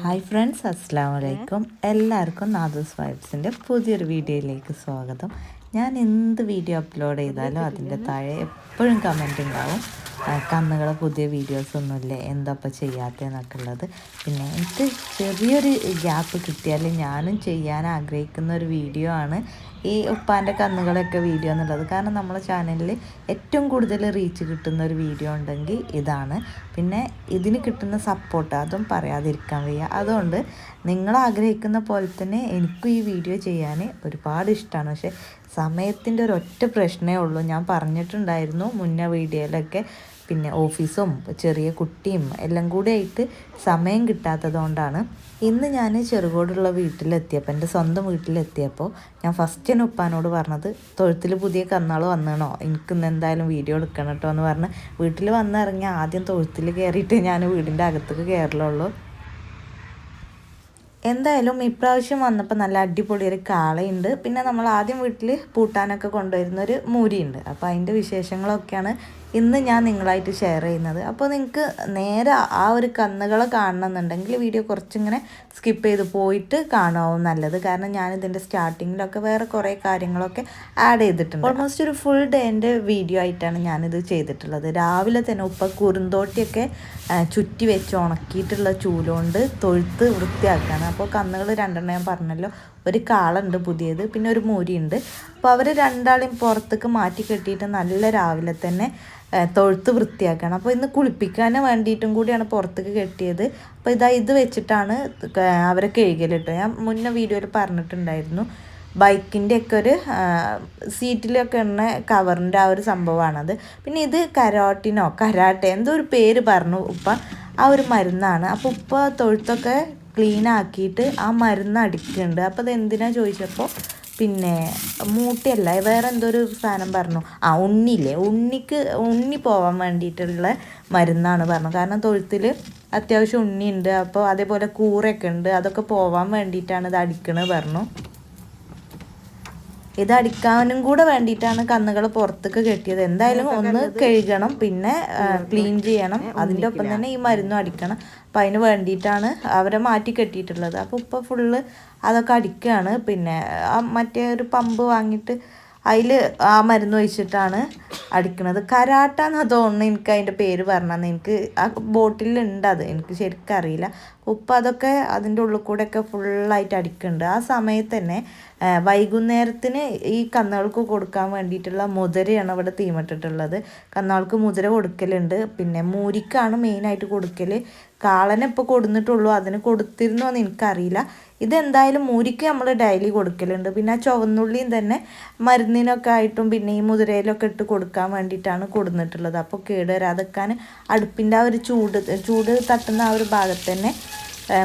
Hi friends അസ്സാം വലൈക്കും എല്ലാവർക്കും നാദൂസ് വൈബ്സിന്റെ പുതിയൊരു വീഡിയോയിലേക്ക് സ്വാഗതം. ഞാൻ എന്ത് വീഡിയോ അപ്ലോഡ് ചെയ്താലും അതിന്റെ താഴെ എപ്പോഴും കമന്റ് ഉണ്ടാവും. കന്നുകളെ പുതിയ വീഡിയോസ് ഒന്നുമില്ലേ? എന്താ ഇപ്പോൾ ചെയ്യാത്തതെന്നൊക്കെ ഉള്ളത്. പിന്നെ എനിക്ക് ചെറിയൊരു ഗ്യാപ്പ് കിട്ടിയാൽ ഞാനും ചെയ്യാൻ ആഗ്രഹിക്കുന്ന ഒരു വീഡിയോ ആണ് ഈ ഉപ്പാന്റെ കന്നുകളൊക്കെ വീഡിയോ എന്നുള്ളത്. കാരണം നമ്മളെ ചാനലിൽ ഏറ്റവും കൂടുതൽ റീച്ച് കിട്ടുന്ന ഒരു വീഡിയോ ഉണ്ടെങ്കിൽ ഇതാണ്. പിന്നെ ഇതിന് കിട്ടുന്ന സപ്പോർട്ട് അതും പറയാതിരിക്കാൻ വയ്യ. അതുകൊണ്ട് നിങ്ങൾ ആഗ്രഹിക്കുന്ന പോലെ തന്നെ എനിക്കും ഈ വീഡിയോ ചെയ്യാൻ ഒരുപാട് ഇഷ്ടമാണ് പക്ഷേ സമയത്തിന്റെ ഒരൊറ്റ പ്രശ്നമേ ഉള്ളൂ. ഞാൻ പറഞ്ഞിട്ടുണ്ടായിരുന്നു മുന്നേ വീഡിയോയിലൊക്കെ പിന്നെ ഓഫീസും ചെറിയ കുട്ടിയും എല്ലാം കൂടി ആയിട്ട് സമയം കിട്ടാത്തതുകൊണ്ടാണ്. ഇന്ന് ഞാൻ ചെറുകോടുള്ള വീട്ടിലെത്തിയപ്പോൾ എന്റെ സ്വന്തം വീട്ടിലെത്തിയപ്പോൾ ഞാൻ ഫസ്റ്റ് തന്നെ ഉപ്പാനോട് പറഞ്ഞത് തൊഴുത്തിൽ പുതിയ കന്നാൾ വന്നണോ? എനിക്കിന്ന് എന്തായാലും വീഡിയോ എടുക്കണം കേട്ടോ എന്ന് പറഞ്ഞ് വീട്ടിൽ വന്നിറങ്ങി ആദ്യം തൊഴുത്തിൽ കയറിയിട്ട് ഞാൻ വീടിന്റെ അകത്തേക്ക് കയറലുള്ളൂ. എന്തായാലും ഇപ്രാവശ്യം വന്നപ്പോൾ നല്ല അടിപൊളി ഒരു കാളയുണ്ട്. പിന്നെ നമ്മൾ ആദ്യം വീട്ടിൽ പൂട്ടാനൊക്കെ കൊണ്ടുവരുന്നൊരു മൂരിയുണ്ട്. അപ്പോൾ അതിന്റെ വിശേഷങ്ങളൊക്കെയാണ് ഇന്ന് ഞാൻ നിങ്ങളായിട്ട് ഷെയർ ചെയ്യുന്നത്. അപ്പോൾ നിങ്ങൾക്ക് നേരെ ആ ഒരു കന്നുകളെ കാണണമെന്നുണ്ടെങ്കിൽ വീഡിയോ കുറച്ചിങ്ങനെ സ്കിപ്പ് ചെയ്ത് പോയിട്ട് കാണാവും നല്ലത്. കാരണം ഞാനിതിന്റെ സ്റ്റാർട്ടിങ്ങിലൊക്കെ വേറെ കുറേ കാര്യങ്ങളൊക്കെ ആഡ് ചെയ്തിട്ടുണ്ട്. ഓൾമോസ്റ്റ് ഒരു ഫുൾ ഡേന്റെ വീഡിയോ ആയിട്ടാണ് ഞാനിത് ചെയ്തിട്ടുള്ളത്. രാവിലെ തന്നെ ഉപ്പ കുറുന്തോട്ടിയൊക്കെ ചുറ്റി വെച്ച് ഉണക്കിയിട്ടുള്ള ചൂലുകൊണ്ട് തൊഴുത്ത് വൃത്തിയാക്കുകയാണ് അപ്പോൾ കന്നുകൾ രണ്ടെണ്ണം ഞാൻ പറഞ്ഞല്ലോ. ഒരു കാളുണ്ട് പുതിയത് പിന്നെ ഒരു മൂരിയുണ്ട് അപ്പോൾ അവർ രണ്ടാളെയും പുറത്തേക്ക് മാറ്റി കെട്ടിയിട്ട് നല്ല രാവിലെ തന്നെ തൊഴുത്ത് വൃത്തിയാക്കണം. അപ്പോൾ ഇന്ന് കുളിപ്പിക്കാൻ വേണ്ടിയിട്ടും കൂടിയാണ് പുറത്തേക്ക് കെട്ടിയത്. അപ്പോൾ ഇതാ ഇത് വെച്ചിട്ടാണ് അവരെ കഴുകലിട്ടോ ഞാൻ മുന്നേ വീഡിയോയിൽ പറഞ്ഞിട്ടുണ്ടായിരുന്നു. ബൈക്കിന്റെ ഒക്കെ ഒരു സീറ്റിലൊക്കെ ഉള്ള കവറിന്റെ ആ ഒരു സംഭവമാണത്. പിന്നെ ഇത് കരോട്ടിനോ കരാട്ടെ എന്തോ ഒരു പേര് പറഞ്ഞു ഉപ്പ. ആ ഒരു മരുന്നാണ്. അപ്പോൾ ഉപ്പ തൊഴുത്തൊക്കെ ക്ലീൻ ആക്കിയിട്ട് ആ മരുന്ന് അടിക്കുന്നുണ്ട്. അപ്പോൾ അത് എന്തിനാ ചോദിച്ചപ്പോൾ പിന്നെ മൂട്ടിയല്ല വേറെ എന്തോ ഒരു സാധനം പറഞ്ഞു? ആ ഉണ്ണിയില്ലേ? ഉണ്ണിക്ക് ഉണ്ണി പോവാൻ വേണ്ടിയിട്ടുള്ള മരുന്നാണ് പറഞ്ഞു. കാരണം തൊഴുത്തിൽ അത്യാവശ്യം ഉണ്ണിയുണ്ട്. അപ്പോൾ അതേപോലെ കൂറയൊക്കെ ഉണ്ട്. അതൊക്കെ പോവാൻ വേണ്ടിയിട്ടാണ് ഇത് അടിക്കണത് പറഞ്ഞു. ഇത് അടിക്കാനും കൂടെ വേണ്ടിയിട്ടാണ് കന്നുകൾ പുറത്തേക്ക് കെട്ടിയത്. എന്തായാലും ഒന്ന് കഴുകണം പിന്നെ ക്ലീൻ ചെയ്യണം. അതിന്റെ ഒപ്പം തന്നെ ഈ മരുന്നും അടിക്കണം. അപ്പം അതിന് വേണ്ടിയിട്ടാണ് അവരെ മാറ്റി കെട്ടിയിട്ടുള്ളത്. അപ്പോൾ ഇപ്പോൾ ഫുള്ള് അതൊക്കെ അടിക്കുകയാണ് പിന്നെ മറ്റേ ഒരു പമ്പ് വാങ്ങിയിട്ട് അതിൽ ആ മരുന്ന് ഒഴിച്ചിട്ടാണ് അടിക്കണത്. കരാട്ടാന്ന് തോന്നുന്നു എനിക്ക് അതിന്റെ പേര് പറഞ്ഞതെന്ന് എനിക്ക് ആ ബോട്ടിലുണ്ട് അത്. എനിക്ക് ശരിക്കും അറിയില്ല. ഉപ്പ് അതൊക്കെ അതിന്റെ ഉള്ളിൽ കൂടെയൊക്കെ ഫുള്ളായിട്ട് അടിക്കുന്നുണ്ട് ആ സമയത്ത് തന്നെ വൈകുന്നേരത്തിന് ഈ കന്നുകൾക്ക് കൊടുക്കാൻ വേണ്ടിയിട്ടുള്ള മുതിരയാണ് ഇവിടെ തീമിട്ടിട്ടുള്ളത്. കന്നുകൾക്ക് മുതിര കൊടുക്കലുണ്ട്. പിന്നെ മൂരിക്കാണ് മെയിനായിട്ട് കൊടുക്കൽ കാളനെ ഇപ്പോൾ കൊടുന്നിട്ടുള്ളൂ. അതിന് കൊടുത്തിരുന്നോ എന്ന് എനിക്കറിയില്ല. ഇതെന്തായാലും മൂരിക്ക് നമ്മൾ ഡെയിലി കൊടുക്കലുണ്ട്. പിന്നെ ആ ചുവന്നുള്ളിയും തന്നെ മരുന്നിനൊക്കെ ആയിട്ടും പിന്നെ ഈ മുതിരയിലൊക്കെ ഇട്ട് കൊടുക്കാൻ വേണ്ടിയിട്ടാണ് കൊടുന്നിട്ടുള്ളത്. അപ്പോൾ കേടുവരാതെക്കാൻ അടുപ്പിന്റെ ആ ഒരു ചൂട് ചൂട് തട്ടുന്ന ആ ഒരു ഭാഗത്ത് തന്നെ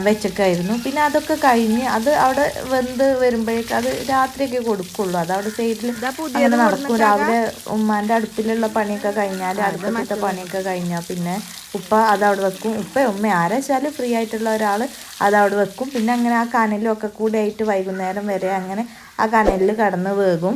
വെച്ചൊക്കെയായിരുന്നു. പിന്നെ അതൊക്കെ കഴിഞ്ഞ് അത് അവിടെ വെന്ത് വരുമ്പോഴേക്ക് അത് രാത്രിയൊക്കെ കൊടുക്കുള്ളൂ. അത് അവിടെ സൈഡിൽ അങ്ങനെ നടക്കും. രാവിലെ ഉമ്മാന്റെ അടുപ്പിലുള്ള പണിയൊക്കെ കഴിഞ്ഞാൽ അടുപ്പത്തെ പണിയൊക്കെ കഴിഞ്ഞാൽ പിന്നെ ഉപ്പ അത് അവിടെ വെക്കും. ഉപ്പ ഉമ്മ ആരാ വെച്ചാൽ ഫ്രീ ആയിട്ടുള്ള ഒരാൾ അത് അവിടെ വെക്കും. പിന്നെ അങ്ങനെ ആ കനലും ഒക്കെ കൂടി ആയിട്ട് വൈകുന്നേരം വരെ അങ്ങനെ ആ കനലിൽ കടന്ന് വേകും.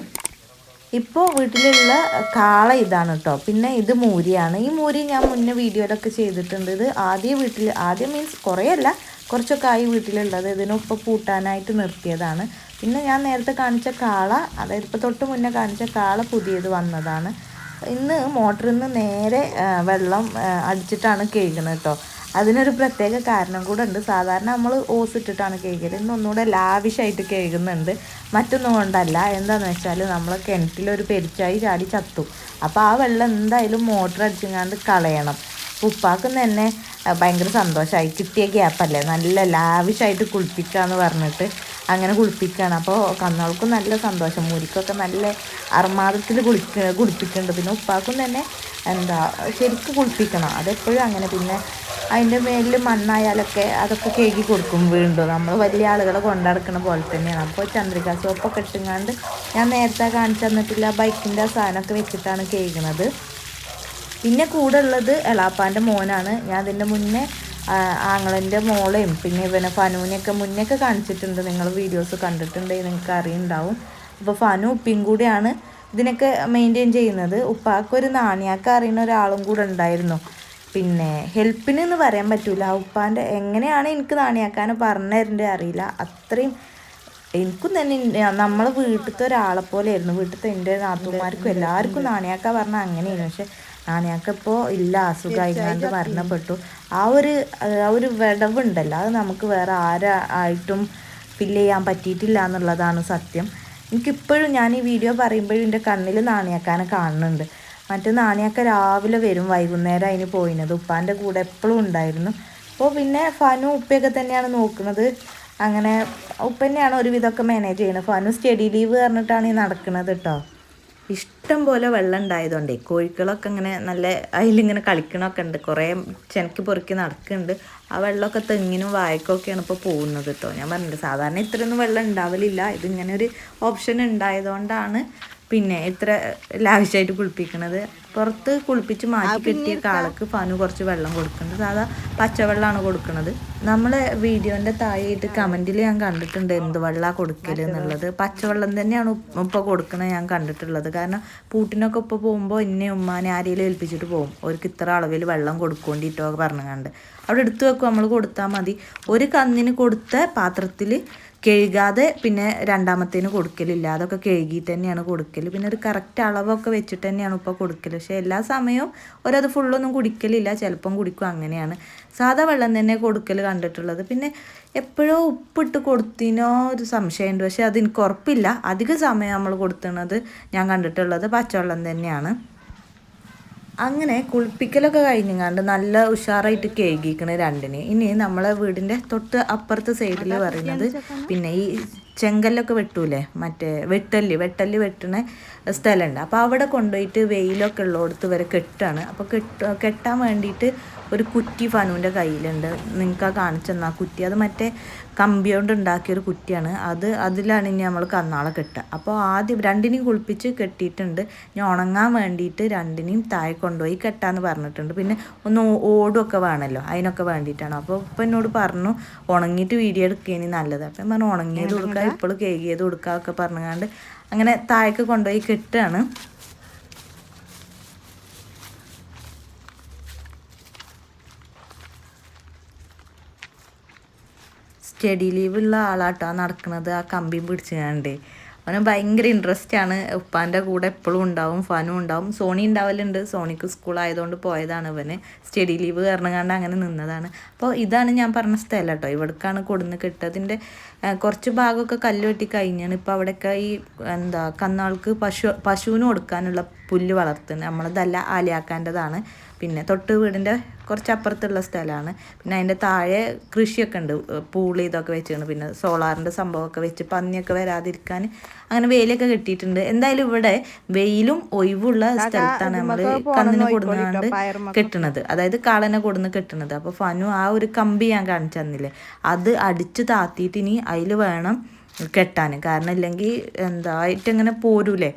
ഇപ്പോൾ വീട്ടിലുള്ള കാള ഇതാണ് കേട്ടോ പിന്നെ ഇത് മൂരിയാണ്. ഈ മൂരി ഞാൻ മുന്നേ വീഡിയോയിലൊക്കെ ചെയ്തിട്ടുണ്ട്. ഇത് ആദ്യം വീട്ടിൽ ആദ്യം മീൻസ് കുറേ അല്ല കുറച്ചൊക്കെ ആയി വീട്ടിലുള്ളത് ഇതിനൊപ്പം പൂട്ടാനായിട്ട് നിർത്തിയതാണ്. പിന്നെ ഞാൻ നേരത്തെ കാണിച്ച കാള അതായത് ഇപ്പോൾ തൊട്ട് മുന്നേ കാണിച്ച കാള പുതിയത് വന്നതാണ്. ഇന്ന് മോട്ടറിൽ നിന്ന് നേരെ വെള്ളം അടിച്ചിട്ടാണ് കേൾക്കുന്നത് കേട്ടോ. അതിനൊരു പ്രത്യേക കാരണം കൂടെ ഉണ്ട്. സാധാരണ നമ്മൾ ഓസ് ഇട്ടിട്ടാണ് കേൾക്കുന്നത് ഇന്ന് ഒന്നുകൂടെ ലാവിഷായിട്ട് കേൾക്കുന്നുണ്ട്. മറ്റൊന്നും കൊണ്ടല്ല. എന്താണെന്ന് വെച്ചാൽ നമ്മൾ കിണറ്റിലൊരു പെരിച്ചായി ചാടി ചത്തു. അപ്പോൾ ആ വെള്ളം എന്തായാലും മോട്ടർ അടിച്ചിങ്ങാണ്ട് കളയണം. ഉപ്പാക്കും തന്നെ ഭയങ്കര സന്തോഷമായി കിട്ടിയ ഗ്യാപ്പല്ലേ നല്ല ലാവിഷായിട്ട് കുളിപ്പിക്കാന്ന് പറഞ്ഞിട്ട് അങ്ങനെ കുളിപ്പിക്കുകയാണ് അപ്പോൾ കന്നുകൾക്കും നല്ല സന്തോഷം. മുരിക്കൊക്കെ നല്ല അർമാദത്തിൽ കുളിക്ക കുളിപ്പിക്കുന്നുണ്ട്. പിന്നെ ഉപ്പാക്കും തന്നെ എന്താ ശരിക്കും കുളിപ്പിക്കണം. അതെപ്പോഴും അങ്ങനെ. പിന്നെ അതിന്റെ മേലിൽ മണ്ണായാലൊക്കെ അതൊക്കെ കേക്കി കൊടുക്കും വീണ്ടും. നമ്മൾ വലിയ ആളുകളെ കൊണ്ടടക്കണ പോലെ തന്നെയാണ്. അപ്പോൾ ചന്ദ്രിക സോപ്പൊക്കെ ഇട്ടുങ്ങാണ്ട് ഞാൻ നേരത്തെ കാണിച്ചു തന്നിട്ടില്ല ബൈക്കിന്റെ സാധനമൊക്കെ വെച്ചിട്ടാണ് കേൾക്കുന്നത് പിന്നെ കൂടെ ഉള്ളത് എളാപ്പാന്റെ മോനാണ്. ഞാൻ അതിന്റെ മുന്നേ ആങ്ങളന്റെ മോളെയും പിന്നെ ഇവനെ ഫനുവിനെയൊക്കെ മുന്നേയൊക്കെ കാണിച്ചിട്ടുണ്ട്. നിങ്ങൾ വീഡിയോസ് കണ്ടിട്ടുണ്ടെങ്കിൽ നിങ്ങൾക്ക് അറിയുണ്ടാവും. അപ്പോൾ ഫനു ഉപ്പിയും കൂടിയാണ് ഇതിനൊക്കെ മെയിന്റെയിൻ ചെയ്യുന്നത്. ഉപ്പാക്കൊരു നാണിയാക്ക അറിയുന്ന ഒരാളും കൂടെ ഉണ്ടായിരുന്നു. പിന്നെ ഹെൽപ്പിന് എന്ന് പറയാൻ പറ്റൂല. ഉപ്പാന്റെ എങ്ങനെയാണ് എനിക്ക് നാണിയാക്കാനും പറഞ്ഞു തരേണ്ടത് അറിയില്ല. അത്രയും എനിക്കും തന്നെ നമ്മൾ വീട്ടിലത്തെ ഒരാളെ പോലെയായിരുന്നു വീട്ടിലത്തെ എന്റെ നാത്തുമാർക്കും എല്ലാവർക്കും നാണിയാക്ക പറഞ്ഞാൽ അങ്ങനെയായിരുന്നു. പക്ഷെ നാണിയാക്ക ഇപ്പോൾ ഇല്ല അസുഖമായിട്ട് മരണപ്പെട്ടു. ആ ഒരു ആ ഒരു വിടവുണ്ടല്ലോ. അത് നമുക്ക് വേറെ ആരായിട്ടും ഫില്ല് ചെയ്യാൻ പറ്റിയിട്ടില്ല എന്നുള്ളതാണ് സത്യം. എനിക്കിപ്പോഴും ഞാൻ ഈ വീഡിയോ പറയുമ്പോഴും എന്റെ കണ്ണിൽ നാണിയാക്കാനെ കാണുന്നുണ്ട്. മറ്റേ നാണിയാക്ക രാവിലെ വരും വൈകുന്നേരം അതിന് പോയിനത്. ഉപ്പാന്റെ കൂടെ എപ്പോഴും ഉണ്ടായിരുന്നു. അപ്പോൾ പിന്നെ ഫനു ഉപ്പയൊക്കെ തന്നെയാണ് നോക്കുന്നത്. അങ്ങനെ ഉപ്പ തന്നെയാണ് ഒരുവിധമൊക്കെ മാനേജ് ചെയ്യുന്നത്. ഫനു സ്റ്റഡി ലീവ് പറഞ്ഞിട്ടാണ് ഈ നടക്കുന്നത് കേട്ടോ. ഇഷ്ടം പോലെ വെള്ളം ഉണ്ടായതുകൊണ്ടേ കോഴികളൊക്കെ ഇങ്ങനെ നല്ല അതിലിങ്ങനെ കളിക്കണമൊക്കെ ഉണ്ട്. കുറേ ചെനക്ക് പൊറുക്കി നടക്കുന്നുണ്ട്. ആ വെള്ളമൊക്കെ തെങ്ങിനും വായക്കൊക്കെയാണ് ഇപ്പോൾ പോകുന്നത് കേട്ടോ. ഞാൻ പറഞ്ഞില്ല സാധാരണ ഇത്രയൊന്നും വെള്ളം ഉണ്ടാവലില്ല. ഇതിങ്ങനെ ഒരു ഓപ്ഷൻ ഉണ്ടായതുകൊണ്ടാണ് പിന്നെ ഇത്ര ലാവിഷായിട്ട് കുളിപ്പിക്കണത്? പുറത്ത് കുളിപ്പിച്ച് മാറ്റി കിട്ടിയ കാളക്ക് ഫാന് കുറച്ച് വെള്ളം കൊടുക്കുന്നത്. സാധാ പച്ചവെള്ളമാണ് കൊടുക്കുന്നത് നമ്മളെ വീഡിയോന്റെ താഴെയായിട്ട് കമന്റിൽ ഞാൻ കണ്ടിട്ടുണ്ട് എന്ത് വെള്ളമാണ് കൊടുക്കൽ എന്നുള്ളത്. പച്ചവെള്ളം തന്നെയാണ് ഇപ്പോൾ കൊടുക്കുന്നത് ഞാൻ കണ്ടിട്ടുള്ളത്. കാരണം പൂട്ടിനൊക്കെ ഇപ്പോൾ പോകുമ്പോൾ ഇന്നെ ഉമ്മാനെ ആരെങ്കിലും ഏൽപ്പിച്ചിട്ട് പോകും. അവർക്ക് ഇത്ര അളവിൽ വെള്ളം കൊടുക്കൊണ്ടിട്ടോ പറഞ്ഞുകൊണ്ട് അവിടെ എടുത്തു വെക്കും. നമ്മൾ കൊടുത്താൽ മതി. ഒരു കന്നിന് കൊടുത്ത പാത്രത്തിൽ കഴുകാതെ പിന്നെ രണ്ടാമത്തേന് കൊടുക്കലില്ല. അതൊക്കെ കഴുകിയിട്ട് തന്നെയാണ് കൊടുക്കൽ പിന്നെ ഒരു കറക്റ്റ് അളവൊക്കെ വെച്ചിട്ട് തന്നെയാണ് ഇപ്പോൾ കൊടുക്കൽ പക്ഷേ എല്ലാ സമയവും ഒരത് ഫുള്ളൊന്നും കുടിക്കലില്ല. ചിലപ്പം കുടിക്കും. അങ്ങനെയാണ്. സാധാ വെള്ളം തന്നെ കൊടുക്കൽ കണ്ടിട്ടുള്ളത്. പിന്നെ എപ്പോഴോ ഉപ്പിട്ട് കൊടുത്തിനോ ഒരു സംശയമുണ്ട്. പക്ഷേ അത് കുറപ്പില്ല അധിക സമയം നമ്മൾ കൊടുത്തുന്നത് ഞാൻ കണ്ടിട്ടുള്ളത് പച്ചവെള്ളം തന്നെയാണ്. അങ്ങനെ കുളിപ്പിക്കലൊക്കെ കഴിഞ്ഞങ്ങാണ്ട് നല്ല ഉഷാറായിട്ട് കേകിക്കണ രണ്ടിന്. ഇനി നമ്മളെ വീടിന്റെ തൊട്ട് അപ്പുറത്തെ സൈഡിൽ പറയുന്നത് പിന്നെ ഈ ചെങ്കല്ലൊക്കെ വെട്ടൂലേ? മറ്റേ വെട്ടല്ലി വെട്ടല്ലി വെട്ടണ സ്ഥലമുണ്ട് അപ്പോൾ അവിടെ കൊണ്ടുപോയിട്ട് വെയിലൊക്കെ ഉള്ളിടത്ത് വരെ കെട്ടാണ്. അപ്പോൾ കെട്ട് കെട്ടാൻ വേണ്ടിയിട്ട് ഒരു കുറ്റി ഫനുവിന്റെ കയ്യിലുണ്ട്. നിങ്ങൾക്ക് ആ കാണിച്ചെന്നാ. കുറ്റി അത് മറ്റേ കമ്പി കൊണ്ട് ഉണ്ടാക്കിയൊരു കുറ്റിയാണ്. അത് അതിലാണ് ഇനി നമ്മൾ കന്നാളെ കെട്ടുക. അപ്പോൾ ആദ്യം രണ്ടിനെയും കുളിപ്പിച്ച് കെട്ടിയിട്ടുണ്ട്. ഇനി ഉണങ്ങാൻ വേണ്ടിയിട്ട് രണ്ടിനെയും താഴെ കൊണ്ടുപോയി കെട്ടാന്ന് പറഞ്ഞിട്ടുണ്ട്. പിന്നെ ഒന്ന് ഓടുമൊക്കെ വേണമല്ലോ. അതിനൊക്കെ വേണ്ടിയിട്ടാണ്. അപ്പോൾ ഇപ്പം എന്നോട് പറഞ്ഞു ഉണങ്ങിയിട്ട് വീഡിയോ എടുക്കുകയാണ് നല്ലത്. അപ്പം പറഞ്ഞു ഉണങ്ങിയത് കൊടുക്കുക ഇപ്പോൾ കേകിയത് കൊടുക്കുക ഒക്കെ പറഞ്ഞുകൊണ്ട് അങ്ങനെ താഴേക്ക് കൊണ്ടുപോയി കെട്ടുകയാണ്. സ്റ്റഡി ലീവുള്ള ആളാട്ടോ നടക്കുന്നത് ആ കമ്പി കമ്പിയും പിടിച്ചുകൊണ്ട് അവന് ഭയങ്കര ഇൻട്രസ്റ്റ് ആണ്. ഉപ്പാന്റെ കൂടെ എപ്പോഴും ഉണ്ടാവും ഫാനും ഉണ്ടാവും. സോണി ഉണ്ടാവലുണ്ട്. സോണിക്ക് സ്കൂൾ ആയതുകൊണ്ട് പോയതാണ് ഇവന്. സ്റ്റഡി ലീവ് കാരണം കാരണങ്ങാണ്ട് അങ്ങനെ നിന്നതാണ്. അപ്പോൾ ഇതാണ് ഞാൻ പറഞ്ഞ സ്ഥലം കേട്ടോ ഇവിടേക്കാണ് കൊടുന്ന് കിട്ടതിന്റെ കുറച്ച് ഭാഗമൊക്കെ കല്ല് വെട്ടി കഴിഞ്ഞാണ് ഇപ്പോൾ അവിടെയൊക്കെ ഈ എന്താ കന്നാൾക്ക് പശു പശുവിന് കൊടുക്കാനുള്ള പുല്ല് വളർത്തുന്നത്. നമ്മളതല്ല ആലിയാക്കാന്റെതാണ് പിന്നെ തൊട്ട് വീടിന്റെ കുറച്ച് അപ്പുറത്തുള്ള സ്ഥലമാണ്. പിന്നെ അതിന്റെ താഴെ കൃഷിയൊക്കെ ഉണ്ട്. പൂളി ഇതൊക്കെ വെച്ചാണ് പിന്നെ സോളാറിന്റെ സംഭവമൊക്കെ വെച്ച് പന്നിയൊക്കെ വരാതിരിക്കാൻ അങ്ങനെ വെയിലൊക്കെ കെട്ടിയിട്ടുണ്ട്. എന്തായാലും ഇവിടെ വെയിലും ഒഴിവുള്ള സ്ഥലത്താണ് നമ്മൾ കണ്ണിന് കൊടുന്നുകൊണ്ട് കെട്ടണത്. അതായത് കാളനെ കൊടുന്ന് കെട്ടണത്. അപ്പോൾ ഫനു ആ ഒരു കമ്പി ഞാൻ കാണിച്ചു തന്നില്ലേ? അത് അടിച്ച് താത്തിയിട്ട് ഇനി അതിൽ വേണം കെട്ടാൻ. കാരണം ഇല്ലെങ്കിൽ എന്താ ആയിട്ടിങ്ങനെ പോരൂലേ?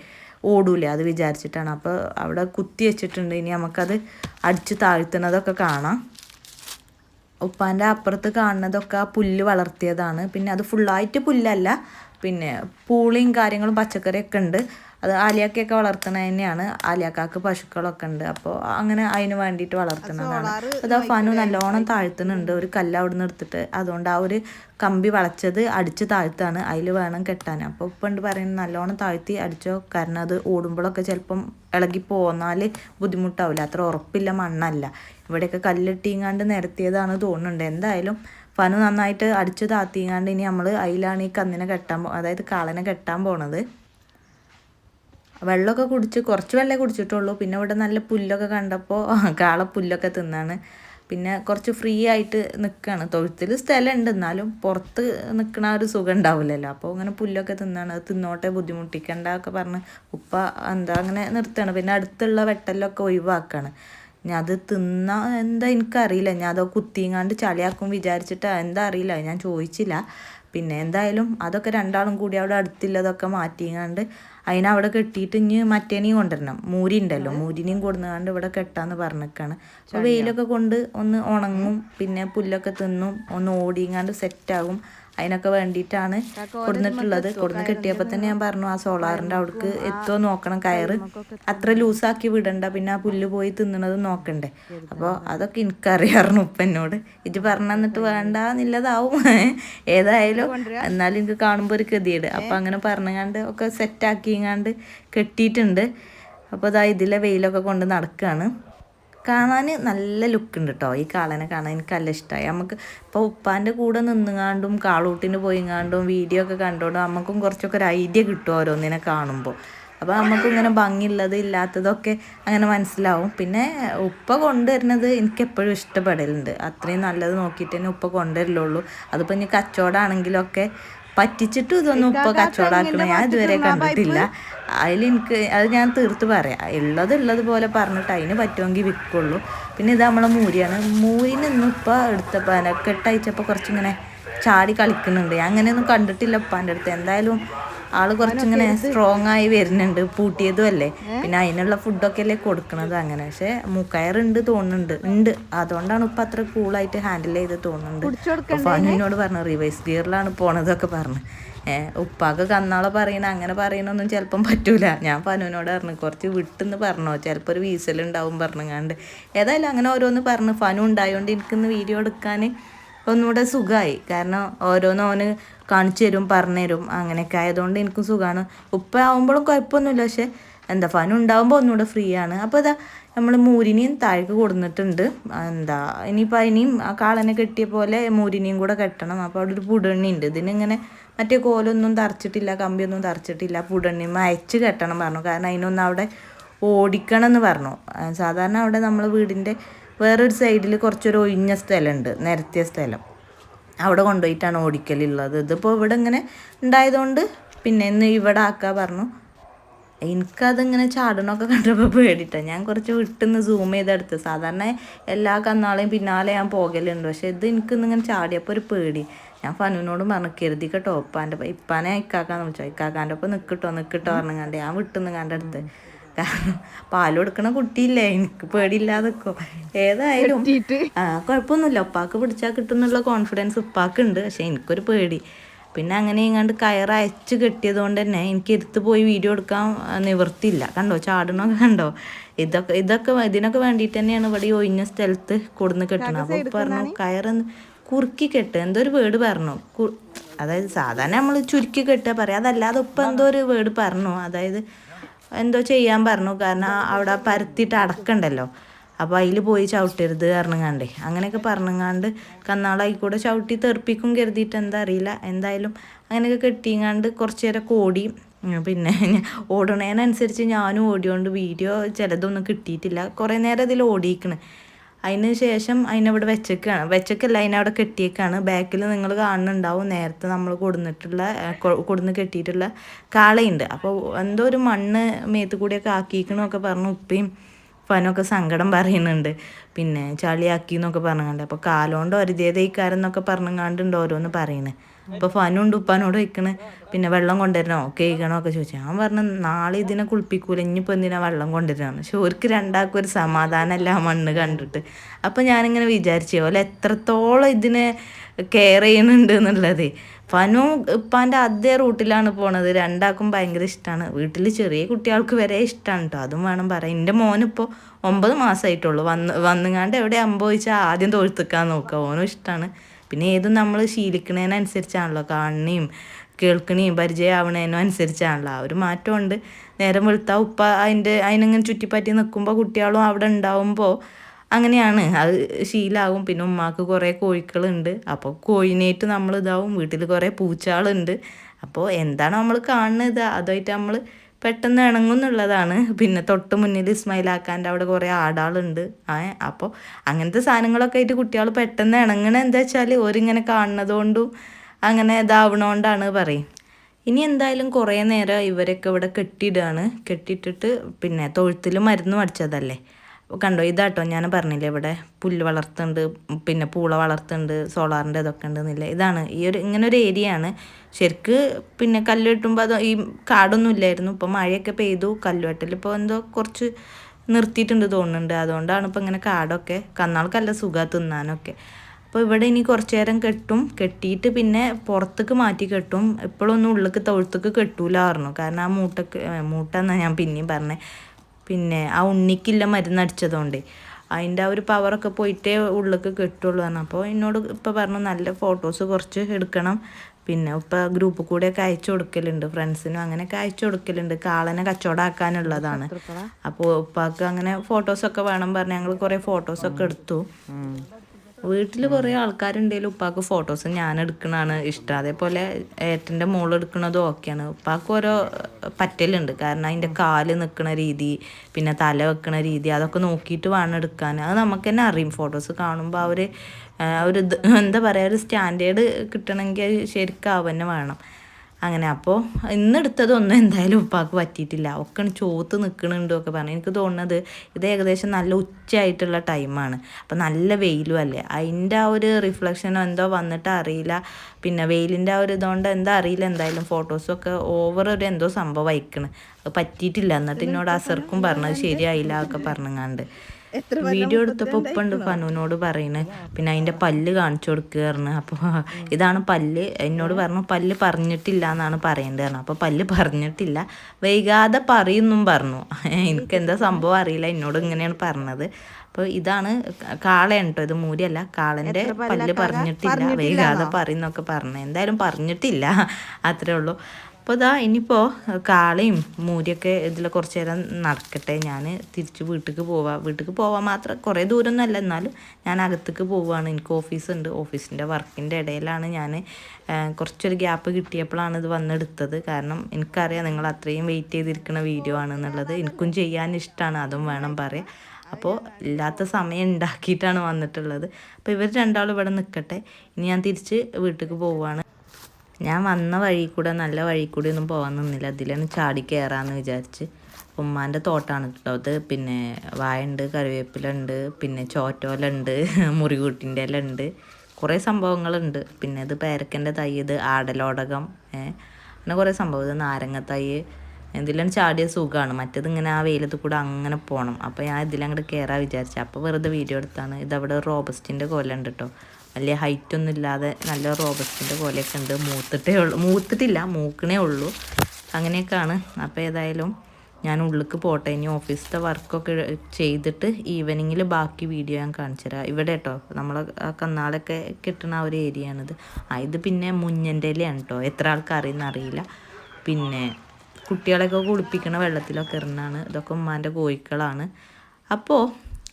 ഓടൂലേ അത് വിചാരിച്ചിട്ടാണ്. അപ്പോൾ അവിടെ കുത്തി വെച്ചിട്ടുണ്ട്. ഇനി നമുക്കത് അടിച്ച് താഴ്ത്തുന്നതൊക്കെ കാണാം. ഉപ്പാന്റെ അപ്പുറത്ത് കാണുന്നതൊക്കെ ആ പുല്ല് വളർത്തിയതാണ്. പിന്നെ അത് ഫുള്ളായിട്ട് പുല്ലല്ല. പിന്നെ പൂളിയും കാര്യങ്ങളും പച്ചക്കറിയൊക്കെ ഉണ്ട്. അത് ആലിയാക്കയൊക്കെ വളർത്തണ തന്നെയാണ്. ആലിയാക്കാക്ക് പശുക്കളൊക്കെ ഉണ്ട്. അപ്പോൾ അങ്ങനെ അതിന് വേണ്ടിയിട്ട് വളർത്തുന്നതാണ്. അത് ആ ഫനു നല്ലോണം താഴ്ത്തുന്നുണ്ട്. ഒരു കല്ല് അവിടെ നിന്ന് എടുത്തിട്ട്. അതുകൊണ്ട് ആ ഒരു കമ്പി വളച്ചത് അടിച്ച് താഴ്ത്താണ്. അതിൽ വേണം കെട്ടാൻ. അപ്പോൾ ഇപ്പം പറയുന്നത് നല്ലോണം താഴ്ത്തി അടിച്ചോ. കാരണം അത് ഓടുമ്പോഴൊക്കെ ചിലപ്പം ഇളകി പോന്നാൽ ബുദ്ധിമുട്ടാവില്ല അത്ര ഉറപ്പില്ല മണ്ണല്ല. ഇവിടെയൊക്കെ കല്ലിട്ടിങ്ങാണ്ട് നിരത്തിയതാണ് തോന്നുന്നുണ്ട്. എന്തായാലും ഫനു നന്നായിട്ട് അടിച്ചു താത്തിങ്ങാണ്ട് ഇനി നമ്മൾ അതിലാണ് ഈ കന്നിനെ കെട്ടാൻ അതായത് കാളനെ കെട്ടാൻ പോണത്. വെള്ളമൊക്കെ കുടിച്ച് കുറച്ച് വെള്ളമേ കുടിച്ചിട്ടുള്ളൂ. പിന്നെ ഇവിടെ നല്ല പുല്ലൊക്കെ കണ്ടപ്പോൾ കാള പുല്ലൊക്കെ തിന്നാണ്. പിന്നെ കുറച്ച് ഫ്രീ ആയിട്ട് നിൽക്കുകയാണ് തൊഴുത്തിൽ സ്ഥലമുണ്ട്. എന്നാലും പുറത്ത് നിൽക്കുന്ന ഒരു സുഖം ഉണ്ടാവില്ലല്ലോ. അപ്പോൾ അങ്ങനെ പുല്ലൊക്കെ തിന്നാണ്. അത് തിന്നോട്ടെ ബുദ്ധിമുട്ടിക്കണ്ട ഒക്കെ പറഞ്ഞ് ഉപ്പ എന്താ അങ്ങനെ നിർത്തുകയാണ്. പിന്നെ അടുത്തുള്ള വെട്ടലൊക്കെ ഒഴിവാക്കുകയാണ് ഞാൻ അത് തിന്ന എന്താ എനിക്കറിയില്ല. ഞാൻ അതോ കുത്തിങ്ങാണ്ട് ചളിയാക്കും വിചാരിച്ചിട്ട്? എന്താ അറിയില്ല. ഞാൻ ചോദിച്ചില്ല. പിന്നെ എന്തായാലും അതൊക്കെ രണ്ടാളും കൂടി അവിടെ അടുത്തില്ലതൊക്കെ മാറ്റിങ്ങാണ്ട് അതിനവിടെ കെട്ടിയിട്ട് ഇനി മറ്റേനെയും കൊണ്ടുവരണം. മൂരി ഉണ്ടല്ലോ. മൂരിനെയും കൊടുന്നുകൊണ്ട് ഇവിടെ കെട്ടാന്ന് പറഞ്ഞിരിക്കുകയാണ് അപ്പോൾ വെയിലൊക്കെ കൊണ്ട് ഒന്ന് ഉണങ്ങും പിന്നെ പുല്ലൊക്കെ തിന്നും ഒന്ന് ഓടിങ്ങാണ്ട് സെറ്റാകും അതിനൊക്കെ വേണ്ടിയിട്ടാണ് കൊടുന്നിട്ടുള്ളത്. കൊടുന്ന് കിട്ടിയപ്പോൾ തന്നെ ഞാൻ പറഞ്ഞു ആ സോളാറിന്റെ അവിടേക്ക് എത്തുമോ നോക്കണം കയറ്. അത്ര ലൂസാക്കി വിടണ്ട. പിന്നെ ആ പുല്ല് പോയി തിന്നണത് നോക്കണ്ടേ. അപ്പോൾ അതൊക്കെ എനിക്കറിയാറുണ്ട് ഉപ്പ എന്നോട്. ഇത് പറഞ്ഞിട്ട് വേണ്ട എന്നുള്ളതാവും ഏതായാലും എന്നാലും എനിക്ക് കാണുമ്പോൾ ഒരു ഗതിയുണ്ട് അപ്പോൾ അങ്ങനെ പറഞ്ഞങ്ങാണ്ട് ഒക്കെ സെറ്റാക്കിങ്ങാണ്ട് കെട്ടിയിട്ടുണ്ട്. അപ്പോൾ ഇതാ ഇതിലെ വെയിലൊക്കെ കൊണ്ട് നടക്കുകയാണ് കാണാൻ നല്ല ലുക്ക് ഉണ്ട് കേട്ടോ ഈ കാളനെ കാണാൻ എനിക്ക് നല്ല ഇഷ്ടമായി നമുക്ക് ഇപ്പോൾ ഉപ്പാന്റെ കൂടെ നിന്നുകാണ്ടും കാളൂട്ടിന് പോയിങ്ങാണ്ടും വീഡിയോ ഒക്കെ കണ്ടോണ്ട് നമുക്കും കുറച്ചൊക്കെ ഒരു ഐഡിയ കിട്ടും ഓരോന്നിനെ കാണുമ്പോൾ അപ്പോൾ നമുക്ക് ഇങ്ങനെ ഭംഗിയുള്ളത് ഇല്ലാത്തതൊക്കെ അങ്ങനെ മനസ്സിലാവും. പിന്നെ ഉപ്പ കൊണ്ടുവരുന്നത് എനിക്ക് എപ്പോഴും ഇഷ്ടപ്പെടലുണ്ട്. അത്രയും നല്ലത് നോക്കിയിട്ട് തന്നെ ഉപ്പ കൊണ്ടുവരലുള്ളൂ. അതിപ്പോൾ ഇനി കച്ചവടമാണെങ്കിലൊക്കെ പറ്റിച്ചിട്ടും ഇതൊന്നും ഇപ്പൊ കച്ചവടമാക്കണ ഞാൻ ഇതുവരെ കണ്ടിട്ടില്ല. അതിൽ എനിക്ക് അത് ഞാൻ തീർത്ത് പറയാം. ഉള്ളത് ഉള്ളത് പോലെ പറഞ്ഞിട്ട് അതിന് പറ്റുമെങ്കിൽ വിൽക്കുള്ളൂ പിന്നെ ഇത് നമ്മളെ മൂരിയാണ്. മൂരി നിന്ന് ഇപ്പൊ എടുത്തപ്പോൾ കെട്ടയച്ചപ്പോൾ കുറച്ചിങ്ങനെ ചാടി കളിക്കുന്നുണ്ട്. ഞാൻ അങ്ങനെയൊന്നും കണ്ടിട്ടില്ല ഉപ്പാന്റെ അടുത്ത്. എന്തായാലും ആൾ കുറച്ചിങ്ങനെ സ്ട്രോങ് ആയി വരുന്നുണ്ട്. പൂട്ടിയതും അല്ലേ? പിന്നെ അതിനുള്ള ഫുഡൊക്കെ അല്ലേ കൊടുക്കണത് അങ്ങനെ. പക്ഷെ മൂക്കയറുണ്ട് തോന്നുന്നുണ്ട്. ഉണ്ട്. അതുകൊണ്ടാണ് ഇപ്പൊ അത്ര കൂളായിട്ട് ഹാൻഡിൽ ചെയ്ത് തോന്നുന്നുണ്ട്. ഫാനിനോട് പറഞ്ഞു റിവേഴ്സ് ഗിയറിലാണ് പോണതൊക്കെ പറഞ്ഞു. ഏഹ് ഉപ്പാക്ക് കന്നാളെ പറയണ അങ്ങനെ പറയണൊന്നും ചിലപ്പം പറ്റൂല. ഞാൻ ഫനുവിനോട് പറഞ്ഞു കുറച്ച് വിട്ടെന്ന് പറഞ്ഞോ. ചിലപ്പോൾ ഒരു വീസലുണ്ടാവും പറഞ്ഞങ്ങാണ്ട്. ഏതായാലും അങ്ങനെ ഓരോന്ന് പറഞ്ഞു. ഫനു ഉണ്ടായതുകൊണ്ട് എനിക്കിന്ന് വീഡിയോ എടുക്കാൻ ഒന്നുകൂടെ സുഖമായി കാരണം ഓരോന്ന് ഓന് കാണിച്ചു തരും പറഞ്ഞു തരും അങ്ങനെയൊക്കെ ആയതുകൊണ്ട് എനിക്കും സുഖമാണ്. ഉപ്പ ആവുമ്പോഴും കുഴപ്പമൊന്നുമില്ല. പക്ഷേ എന്താ ഫാൻ ഉണ്ടാവുമ്പോൾ ഒന്നുകൂടെ ഫ്രീ ആണ്. അപ്പോൾ ഇതാ നമ്മൾ മൂരിനെയും താഴേക്ക് കൊടുത്തിട്ടുണ്ട് എന്താ ഇനിയിപ്പോൾ അതിനെയും ആ കാളനെ കെട്ടിയ പോലെ മൂരിനെയും കൂടെ കെട്ടണം. അപ്പോൾ അവിടെ ഒരു പുടണ്ണി ഉണ്ട്. ഇതിനിങ്ങനെ മറ്റേ കോലൊന്നും തറച്ചിട്ടില്ല കമ്പിയൊന്നും തറച്ചിട്ടില്ല. പുടണ്ണി അയച്ച് കെട്ടണം പറഞ്ഞു. കാരണം അതിനൊന്നും അവിടെ ഓടിക്കണം എന്ന് പറഞ്ഞു. സാധാരണ അവിടെ നമ്മൾ വീടിന്റെ വേറൊരു സൈഡിൽ കുറച്ചൊരു ഒഴിഞ്ഞ സ്ഥലമുണ്ട് നിരത്തിയ സ്ഥലം. അവിടെ കൊണ്ടുപോയിട്ടാണ് ഓടിക്കലുള്ളത്. ഇതിപ്പോൾ ഇവിടെ ഇങ്ങനെ ഉണ്ടായതുകൊണ്ട് പിന്നെ ഇന്ന് ഇവിടെ ആക്കാൻ പറഞ്ഞു. എനിക്കതിങ്ങനെ ചാടണമൊക്കെ കണ്ടപ്പോൾ പേടിയിട്ടാണ് ഞാൻ കുറച്ച് വിട്ടുനിന്ന് സൂം ചെയ്തെടുത്ത്. സാധാരണ എല്ലാ കന്നാളെയും പിന്നാലെ ഞാൻ പോകലുണ്ട്. പക്ഷേ ഇത് എനിക്കിന്നിങ്ങനെ ചാടിയപ്പോൾ ഒരു പേടി. ഞാൻ ഫനുവിനോട് പറഞ്ഞു കരുതി കേട്ടോ ഇപ്പാന്റെ ഇപ്പാനെ ഇക്കാക്കാന്ന് വിളിച്ചോ. ഇക്കാക്കാന്റെ ഒപ്പം നിൽക്കട്ടോ നിൽക്കട്ടോ പറഞ്ഞു കണ്ട് ഞാൻ വിട്ടുനിന്ന് കണ്ടെടുത്ത്. കാരണം പാൽ കൊടുക്കണ കുട്ടിയില്ലേ? എനിക്ക് പേടിയില്ലാതെ നിൽക്കും ഏതായാലും ആ കുഴപ്പമൊന്നുമില്ല. ഉപ്പാക്ക് പിടിച്ചാൽ കിട്ടുന്നുള്ള കോൺഫിഡൻസ് ഉപ്പാക്കുണ്ട്. പക്ഷെ എനിക്കൊരു പേടി. പിന്നെ അങ്ങനെ ഇങ്ങാണ്ട് കയർ അയച്ച് കെട്ടിയത് കൊണ്ട് തന്നെ എനിക്ക് എടുത്ത് പോയി വീഡിയോ എടുക്കാൻ നിവർത്തില്ല കണ്ടോ? ചാടണമൊക്കെ കണ്ടോ? ഇതൊക്കെ ഇതൊക്കെ ഇതിനൊക്കെ വേണ്ടിയിട്ട് തന്നെയാണ് ഇവിടെ ഒഴിഞ്ഞ സ്ഥലത്ത് കൊടുന്ന് കെട്ടണം അപ്പോൾ പറഞ്ഞു കയറൊന്ന് കുറുക്കി കെട്ട്. എന്തോ ഒരു വേർഡ് പറഞ്ഞു. അതായത് സാധാരണ നമ്മൾ ചുരുക്കി കെട്ടുക പറയാം. അതല്ലാതെ ഇപ്പം എന്തോ ഒരു വേർഡ് പറഞ്ഞു. അതായത് എന്തോ ചെയ്യാൻ പറഞ്ഞു. കാരണം അവിടെ പരത്തിയിട്ട് അടക്കണ്ടല്ലോ. അപ്പോൾ അതിൽ പോയി ചവിട്ടരുത് ഇറങ്ങാണ്ടേ അങ്ങനെയൊക്കെ പറഞ്ഞങ്ങാണ്ട് കന്നാളായിക്കൂടെ ചവിട്ടി തെറിപ്പിക്കും കരുതിയിട്ട് എന്താ അറിയില്ല. എന്തായാലും അങ്ങനെയൊക്കെ കെട്ടിങ്ങാണ്ട് കുറച്ച് നേരം ഓടി. പിന്നെ ഓടണേനനുസരിച്ച് ഞാനും ഓടിയോണ്ട് വീഡിയോ ചിലതൊന്നും കിട്ടിയിട്ടില്ല. കുറേ നേരം ഇതിൽ ഓടിയിക്കണ്. അതിന് ശേഷം അതിനവിടെ വെച്ചേക്കാണ്. വെച്ചേക്കല്ല അതിനവിടെ കെട്ടിയേക്കാണ്. ബാക്കിൽ നിങ്ങൾ കാണുന്നുണ്ടാവും നേരത്തെ നമ്മൾ കൊടുന്നിട്ടുള്ള കൊടുന്ന് കെട്ടിയിട്ടുള്ള കാളയുണ്ട്. അപ്പോൾ എന്തോ ഒരു മണ്ണ് മേത്ത് കൂടിയൊക്കെ ആക്കിയിക്കണമൊക്കെ പറഞ്ഞു ഉപ്പയും ഫനൊക്കെ സങ്കടം പറയുന്നുണ്ട്. പിന്നെ ചളിയാക്കി എന്നൊക്കെ പറഞ്ഞുകൊണ്ട് അപ്പോൾ കാലോണ്ട് ഒരുതേതയിക്കാരെന്നൊക്കെ പറഞ്ഞുങ്ങാണ്ടുണ്ട് ഓരോന്ന് പറയുന്നത് അപ്പോൾ ഫാനുണ്ട് ഉപ്പാനോട് വയ്ക്കണ് പിന്നെ വെള്ളം കൊണ്ടുവരണോ? കേൾക്കണോ? ഒക്കെ ചോദിച്ചു. ഞാൻ പറഞ്ഞു നാളെ ഇതിനെ കുളിപ്പിക്കൂല. ഇനിയിപ്പോൾ എന്തിനാ വെള്ളം കൊണ്ടുവരണം പക്ഷെ അവർക്ക് രണ്ടാൾക്കും ഒരു സമാധാനമല്ല ആ മണ്ണ് കണ്ടിട്ട്. അപ്പോൾ ഞാനിങ്ങനെ വിചാരിച്ചു പോലെ എത്രത്തോളം ഇതിനെ കെയർ ചെയ്യുന്നുണ്ട് എന്നുള്ളത്. ഫനു ഇപ്പാന്റെ അതേ റൂട്ടിലാണ് പോണത്. രണ്ടാൾക്കും ഭയങ്കര ഇഷ്ടമാണ് വീട്ടിൽ ചെറിയ കുട്ടികൾക്ക് വരെ ഇഷ്ടമാണ് കേട്ടോ അതും വേണം പറയാം എന്റെ മോനിപ്പോൾ ഒമ്പത് മാസമായിട്ടുള്ളൂ വന്ന് വന്നുങ്ങാണ്ട് എവിടെ അനുഭവിച്ചാൽ ആദ്യം തൊഴുത്തിക്കാൻ നോക്കുക ഓനും ഇഷ്ടമാണ് പിന്നെ ഏതും നമ്മൾ ശീലിക്കുന്നതിനനുസരിച്ചാണല്ലോ കാണണേയും കേൾക്കണേയും പരിചയമാവണേനും അനുസരിച്ചാണല്ലോ. ആ ഒരു മാറ്റമുണ്ട്. നേരം വെളുത്താൽ ഉപ്പ അതിന്റെ അതിനങ്ങനെ ചുറ്റിപ്പറ്റി നിൽക്കുമ്പോൾ കുട്ടികളും അവിടെ ഉണ്ടാവുമ്പോൾ അങ്ങനെയാണ്. അത് ശീലാകും. പിന്നെ ഉമ്മാക്ക് കുറേ കോഴിക്കളുണ്ട് അപ്പോൾ കോഴിനേറ്റ് നമ്മൾ ഇതാവും. വീട്ടിൽ കുറേ പൂച്ചകളുണ്ട്. അപ്പോൾ എന്താണ് നമ്മൾ കാണുന്നത്? അതായിട്ട് നമ്മൾ പെട്ടെന്ന് ഇണങ്ങുന്നുള്ളതാണ്. പിന്നെ തൊട്ട് മുന്നിൽ ഇസ്മയിലാക്കാന്റെ അവിടെ കുറേ ആടാളുണ്ട്. ആ അപ്പോൾ അങ്ങനത്തെ സാധനങ്ങളൊക്കെ ആയിട്ട് കുട്ടികൾ പെട്ടെന്ന് ഇണങ്ങണ എന്താ വെച്ചാൽ ഓരിങ്ങനെ കാണുന്നതുകൊണ്ടും അങ്ങനെ ഇതാവണോണ്ടാണ് പറയും. ഇനി എന്തായാലും കുറേ നേരം ഇവരൊക്കെ ഇവിടെ കെട്ടിയിടുകയാണ് കെട്ടിയിട്ടിട്ട് പിന്നെ തൊഴുത്തിൽ മരുന്ന് അടിച്ചതല്ലേ കണ്ടോ? ഇതാട്ടോ ഞാൻ പറഞ്ഞില്ലേ ഇവിടെ പുല്ല് വളർത്തുന്നുണ്ട് പിന്നെ പൂള വളർത്തുന്നുണ്ട് സോളാറിന്റെ ഇതൊക്കെ ഉണ്ടെന്നില്ലേ? ഇതാണ്. ഈ ഒരു ഇങ്ങനെ ഒരു ഏരിയ ആണ്. ശരിക്ക് പിന്നെ കല്ല് വെട്ടുമ്പോൾ അത് ഈ കാടൊന്നും ഇല്ലായിരുന്നു. ഇപ്പോൾ മഴയൊക്കെ പെയ്തു കല്ലുവെട്ടൽ ഇപ്പോൾ എന്തോ കുറച്ച് നിർത്തിയിട്ടുണ്ട് തോന്നുന്നുണ്ട്. അതുകൊണ്ടാണ് ഇപ്പോൾ ഇങ്ങനെ കാടൊക്കെ കന്നാൾക്കല്ല സുഖം തിന്നാനൊക്കെ. അപ്പോൾ ഇവിടെ ഇനി കുറച്ച് നേരം കെട്ടും. കെട്ടിയിട്ട് പിന്നെ പുറത്തേക്ക് മാറ്റി കെട്ടും. ഇപ്പോഴൊന്നും ഉള്ളിലേക്ക് തൊഴുത്തേക്ക് കെട്ടൂല പറഞ്ഞു. കാരണം ആ മൂട്ടക്ക് മൂട്ടെന്നാണ് ഞാൻ പിന്നെയും പറഞ്ഞേ. പിന്നെ ആ ഉണ്ണിക്കില്ല മരുന്ന് അടിച്ചതുകൊണ്ട് അതിന്റെ ആ ഒരു പവറൊക്കെ പോയിട്ടേ ഉള്ളിലേക്ക് കിട്ടുള്ളൂ പറഞ്ഞു. അപ്പോൾ എന്നോട് ഇപ്പോൾ പറഞ്ഞു നല്ല ഫോട്ടോസ് കുറച്ച് എടുക്കണം. പിന്നെ ഇപ്പം ഗ്രൂപ്പ് കൂടെയൊക്കെ അയച്ചു കൊടുക്കലുണ്ട് ഫ്രണ്ട്സിനും അങ്ങനെയൊക്കെ അയച്ചു കൊടുക്കലുണ്ട്. കാളനെ കച്ചവടമാക്കാനുള്ളതാണ് അപ്പോൾ ഉപ്പാക്ക് അങ്ങനെ ഫോട്ടോസൊക്കെ വേണം പറഞ്ഞ് ഞങ്ങൾ കുറേ ഫോട്ടോസൊക്കെ എടുത്തു. വീട്ടിൽ കുറേ ആൾക്കാരുണ്ടെങ്കിലും ഉപ്പാക്ക് ഫോട്ടോസ് ഞാൻ എടുക്കണതാണ് ഇഷ്ടം. അതേപോലെ ഏട്ടന്റെ മോൾ എടുക്കുന്നതും ഓക്കെയാണ്. ഉപ്പാക്ക് ഓരോ പറ്റലുണ്ട്. കാരണം അതിന്റെ കാൽ നിൽക്കുന്ന രീതി പിന്നെ തല വെക്കുന്ന രീതി അതൊക്കെ നോക്കിയിട്ട് വേണം എടുക്കാൻ. അത് നമുക്ക് തന്നെ അറിയും. ഫോട്ടോസ് കാണുമ്പോൾ അവർ ഒരു എന്താ പറയുക ഒരു സ്റ്റാൻഡേർഡ് കിട്ടണമെങ്കിൽ ശരിക്കും അവനെ വേണം. അങ്ങനെ അപ്പോൾ ഇന്നെടുത്തതൊന്നും എന്തായാലും ഉപ്പാക്ക് പറ്റിയിട്ടില്ല. ഒക്കെ ചോത്ത് നിൽക്കണുണ്ടോ ഒക്കെ പറഞ്ഞു. എനിക്ക് തോന്നുന്നത് ഇത് ഏകദേശം നല്ല ഉച്ചയായിട്ടുള്ള ടൈമാണ് അപ്പം നല്ല വെയിലും അല്ലേ? അതിന്റെ ആ ഒരു റിഫ്ലക്ഷനോ എന്തോ വന്നിട്ട് അറിയില്ല. പിന്നെ വെയിലിന്റെ ആ ഒരു ഇതുകൊണ്ട് എന്താ അറിയില്ല. എന്തായാലും ഫോട്ടോസൊക്കെ ഓവർ ഒരു എന്തോ സംഭവം അയക്കണ് അത് പറ്റിയിട്ടില്ല. എന്നിട്ട് എന്നോട് അസർക്കും പറഞ്ഞത് ശരിയായില്ല ഒക്കെ പറഞ്ഞങ്ങാണ്ട്. വീഡിയോ എടുത്തപ്പോൾ ഉപ്പുണ്ട് പനുവിനോട് പറയുന്നത് പിന്നെ അതിന്റെ പല്ല് കാണിച്ചു കൊടുക്കുകയായിരുന്നു അപ്പോൾ ഇതാണ് പല്ല്. എന്നോട് പറഞ്ഞു പല്ല് പറഞ്ഞിട്ടില്ല എന്നാണ് പറയേണ്ടത് അപ്പോൾ പല്ല് പറഞ്ഞിട്ടില്ല. വൈകാതെ പറയുന്നും പറഞ്ഞു. എനിക്ക് എന്താ സംഭവം അറിയില്ല. എന്നോട് ഇങ്ങനെയാണ് പറഞ്ഞത്. അപ്പോൾ ഇതാണ് കാളയാണ് കേട്ടോ. ഇത് മൂരിയല്ല. കാളന്റെ പല്ല് പറഞ്ഞിട്ടില്ല. വൈകാതെ പറയുന്നൊക്കെ പറഞ്ഞു. എന്തായാലും പറഞ്ഞിട്ടില്ല. അത്രേ ഉള്ളൂ. അപ്പോൾ ഇതാ ഇനിയിപ്പോൾ കാളയും മൂരിയൊക്കെ ഇതിൽ കുറച്ച് നേരം നടക്കട്ടെ. ഞാൻ തിരിച്ച് വീട്ടിലേക്ക് പോവാം. വീട്ടിലേക്ക് പോവാൻ മാത്രം കുറേ ദൂരമൊന്നുമല്ല എന്നാലും ഞാൻ അകത്തേക്ക് പോവുകയാണ് എനിക്ക് ഓഫീസുണ്ട്. ഓഫീസിന്റെ വർക്കിന്റെ ഇടയിലാണ് ഞാൻ കുറച്ചൊരു ഗ്യാപ്പ് കിട്ടിയപ്പോഴാണ് ഇത് വന്നെടുത്തത്. കാരണം എനിക്കറിയാം നിങ്ങൾ അത്രയും വെയിറ്റ് ചെയ്തിരിക്കുന്ന വീഡിയോ ആണെന്നുള്ളത്. എനിക്കും ചെയ്യാൻ ഇഷ്ടമാണ് അതും വേണം പറയാം അപ്പോൾ ഇല്ലാത്ത സമയം ഉണ്ടാക്കിയിട്ടാണ് വന്നിട്ടുള്ളത്. അപ്പോൾ ഇവർ രണ്ടാളും ഇവിടെ നിൽക്കട്ടെ ഇനി ഞാൻ തിരിച്ച് വീട്ടിലേക്ക് പോവുകയാണ് ഞാൻ വന്ന വഴി കൂടെ നല്ല വഴി കൂടെ ഒന്നും പോകാൻ നിന്നില്ല. അതിലാണ് ചാടി കയറാന്ന് വിചാരിച്ച് ഉമ്മാന്റെ തോട്ടാണ് കേട്ടോ അത്. പിന്നെ വായുണ്ട് കറിവേപ്പില ഉണ്ട് പിന്നെ ചോറ്റോലുണ്ട് മുറികൂട്ടിന്റെ ഇല ഉണ്ട് കുറേ സംഭവങ്ങളുണ്ട്. പിന്നെ ഇത് പേരക്കന്റെ തൈ ഇത് ആടലോടകം അങ്ങനെ കുറേ സംഭവം. ഇത് നാരങ്ങ തൈ ഇതിലാണ് ചാടിയ സുഖമാണ് മറ്റേത് ഇങ്ങനെ ആ വെയിലത്ത് കൂടെ അങ്ങനെ പോകണം അപ്പോൾ ഞാൻ ഇതിലങ്ങോട്ട് കയറാൻ വിചാരിച്ചു. അപ്പോൾ വെറുതെ വീഡിയോ എടുത്താണ്. ഇതവിടെ റോബസ്റ്റിന്റെ കൊല ഉണ്ട് കേട്ടോ. വലിയ ഹൈറ്റ് ഒന്നും ഇല്ലാതെ നല്ല റോബസ്റ്റിന്റെ പോലെയൊക്കെ ഉണ്ട്. മൂത്തിട്ടേ ഉള്ളൂ. മൂത്തിട്ടില്ല മൂക്കണേ ഉള്ളൂ. അങ്ങനെയൊക്കെയാണ്. അപ്പോൾ ഏതായാലും ഞാൻ ഉള്ളിലേക്ക് പോട്ടെ. ഇനി ഓഫീസിലത്തെ വർക്കൊക്കെ ചെയ്തിട്ട് ഈവനിങ്ങിൽ ബാക്കി വീഡിയോ ഞാൻ കാണിച്ചു തരാം. ഇവിടെ കേട്ടോ നമ്മൾ ആ കന്നാളൊക്കെ കിട്ടുന്ന ആ ഒരു ഏരിയ ആണിത്. ഇത് പിന്നെ മുഞ്ഞന്റെ ഇലയാണ് കേട്ടോ എത്ര ആൾക്ക് അറിയുന്ന അറിയില്ല. പിന്നെ കുട്ടികളെയൊക്കെ കുളിപ്പിക്കണ വെള്ളത്തിലൊക്കെ ഇറങ്ങാണ്. ഇതൊക്കെ ഉമ്മാന്റെ കോഴിക്കളാണ്. അപ്പോൾ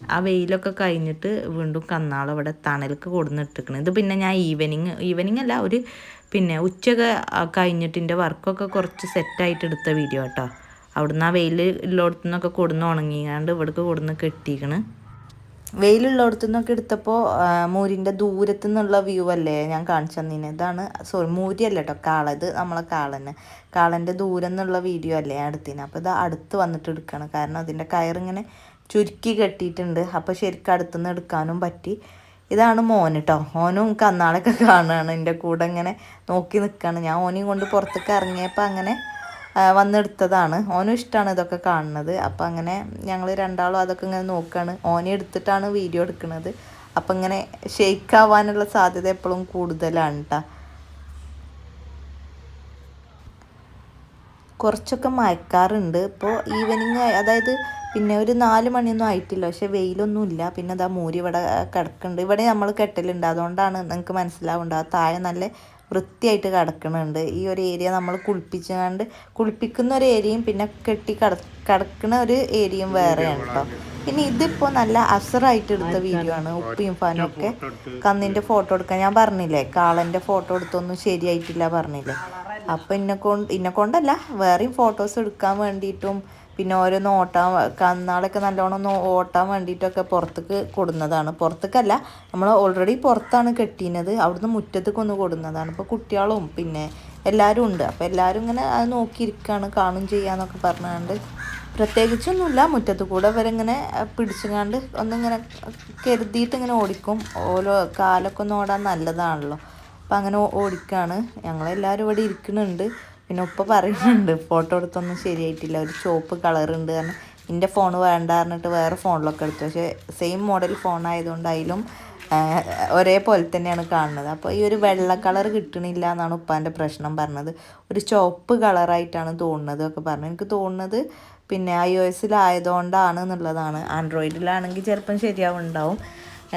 ആ വെയിലൊക്കെ കഴിഞ്ഞിട്ട് വീണ്ടും കന്നാളം ഇവിടെ തണലൊക്കെ കൊടുന്നിട്ടിരിക്കണം ഇത് പിന്നെ ഞാൻ ഈവനിങ് ഈവനിങ് അല്ല ഒരു പിന്നെ ഉച്ചയൊക്കെ കഴിഞ്ഞിട്ടിന്റെ വർക്കൊക്കെ കുറച്ച് സെറ്റായിട്ട് എടുത്ത വീഡിയോ കേട്ടോ അവിടുന്ന് ആ വെയിൽ ഉള്ളിടത്തു നിന്നൊക്കെ കൊടുന്ന് ഉണങ്ങിയാണ്ട് ഇവിടേക്ക് കൊടുന്ന് കെട്ടിക്കണ്. വെയിലുള്ളിടത്തു നിന്നൊക്കെ എടുത്തപ്പോൾ മൂരിന്റെ ദൂരത്തു നിന്നുള്ള വ്യൂ അല്ലേ ഞാൻ കാണിച്ചു തന്നീന്. ഇതാണ് സോറി മൂരി അല്ല കേട്ടോ കാള. ഇത് നമ്മളെ കാളന് കാളന്റെ ദൂരം നിന്നുള്ള വീഡിയോ അല്ലേ ഞാൻ എടുത്തിന്. അപ്പോൾ ഇത് അടുത്ത് വന്നിട്ട് എടുക്കണം. കാരണം അതിന്റെ കയറിങ്ങനെ ചുരുക്കി കെട്ടിയിട്ടുണ്ട്. അപ്പോൾ ശരിക്കും അടുത്തുനിന്ന് എടുക്കാനും പറ്റി. ഇതാണ് മോന് കേട്ടോ ഓനും കന്നാളൊക്കെ കാണുകയാണ് എന്റെ കൂടെ ഇങ്ങനെ നോക്കി നിൽക്കുകയാണ് ഞാൻ ഓനെയും കൊണ്ട് പുറത്തേക്ക് ഇറങ്ങിയപ്പോൾ അങ്ങനെ വന്നെടുത്തതാണ്. ഓനും ഇഷ്ടമാണ് ഇതൊക്കെ കാണുന്നത്. അപ്പോൾ അങ്ങനെ ഞങ്ങൾ രണ്ടാളും അതൊക്കെ ഇങ്ങനെ നോക്കുകയാണ് ഓനെ എടുത്തിട്ടാണ് വീഡിയോ എടുക്കുന്നത് അപ്പം ഇങ്ങനെ ഷെയ്ക്ക് ആവാനുള്ള സാധ്യത എപ്പോഴും കൂടുതലാണ് കേട്ടോ കുറച്ചൊക്കെ മയക്കാറുണ്ട്. ഇപ്പോൾ ഈവനിങ് അതായത് പിന്നെ ഒരു നാല് മണിയൊന്നും ആയിട്ടില്ല. പക്ഷെ വെയിലൊന്നും ഇല്ല പിന്നെ അതാ മൂരി ഇവിടെ കിടക്കുന്നുണ്ട്. ഇവിടെ നമ്മൾ കെട്ടലുണ്ട്. അതുകൊണ്ടാണ് നിങ്ങൾക്ക് മനസ്സിലാവുണ്ട്. ആ താഴെ നല്ല വൃത്തിയായിട്ട് കിടക്കുന്നുണ്ട്. ഈ ഒരു ഏരിയ നമ്മൾ കുളിപ്പിച്ചുകൊണ്ട് കുളിപ്പിക്കുന്ന ഒരു ഏരിയയും പിന്നെ കെട്ടി കട കിടക്കുന്ന ഒരു ഏരിയയും വേറെയാണ് കേട്ടോ. പിന്നെ ഇതിപ്പോൾ നല്ല അസറായിട്ട് എടുത്ത വീഡിയോ ആണ്. ഉപ്പിയും ഫാനും ഒക്കെ കന്നിന്റെ ഫോട്ടോ എടുക്കാൻ. ഞാൻ പറഞ്ഞില്ലേ കാളന്റെ ഫോട്ടോ എടുത്തൊന്നും ശരിയായിട്ടില്ല പറഞ്ഞില്ലേ. അപ്പം എന്നെ കൊണ്ട് ഇന്നെ കൊണ്ടല്ല വേറെയും ഫോട്ടോസ് എടുക്കാൻ വേണ്ടിയിട്ടും പിന്നെ ഓരോന്ന് ഓട്ടാൻ കന്നാളൊക്കെ നല്ലോണം ഒന്ന് ഓട്ടാൻ വേണ്ടിയിട്ടൊക്കെ പുറത്തേക്ക് കൊടുന്നതാണ്. പുറത്തേക്കല്ല നമ്മൾ ഓൾറെഡി പുറത്താണ് കെട്ടിയത് അവിടുന്ന് മുറ്റത്തേക്ക് ഒന്ന് കൊടുന്നതാണ്. ഇപ്പോൾ കുട്ടികളും പിന്നെ എല്ലാവരും ഉണ്ട്. അപ്പോൾ എല്ലാവരും ഇങ്ങനെ അത് നോക്കിയിരിക്കുകയാണ് കാണും ചെയ്യാന്നൊക്കെ പറഞ്ഞുകൊണ്ട് പ്രത്യേകിച്ചൊന്നുമില്ല മുറ്റത്ത് കൂടെ ഇവരിങ്ങനെ പിടിച്ചുകൊണ്ട് ഒന്നിങ്ങനെ കരുതിയിട്ട് ഇങ്ങനെ ഓടിക്കും. ഓരോ കാലൊക്കെ ഒന്ന് ഓടാൻ നല്ലതാണല്ലോ. അപ്പം അങ്ങനെ ഓടിക്കുകയാണ് ഞങ്ങളെല്ലാവരും ഇവിടെ ഇരിക്കുന്നുണ്ട്. പിന്നെ ഉപ്പ പറയുന്നുണ്ട് ഫോട്ടോ എടുത്തൊന്നും ശരിയായിട്ടില്ല. ഒരു ചുവപ്പ് കളറുണ്ട്. കാരണം എന്റെ ഫോൺ വേണ്ട പറഞ്ഞിട്ട് വേറെ ഫോണിലൊക്കെ എടുത്തു. പക്ഷേ സെയിം മോഡൽ ഫോൺ ആയതുകൊണ്ട് അതിലും ഒരേപോലെ തന്നെയാണ് കാണുന്നത്. അപ്പോൾ ഈ ഒരു വെള്ള കളർ കിട്ടണില്ല എന്നാണ് ഉപ്പാന്റെ പ്രശ്നം പറഞ്ഞത്. ഒരു ചുവപ്പ് കളറായിട്ടാണ് തോന്നുന്നത് ഒക്കെ പറഞ്ഞു. എനിക്ക് തോന്നുന്നത് പിന്നെ ഐ ഒ എസിലായതുകൊണ്ടാണ് എന്നുള്ളതാണ്. ആൻഡ്രോയിഡിലാണെങ്കിൽ ചിലപ്പം ശരിയാവുണ്ടാവും.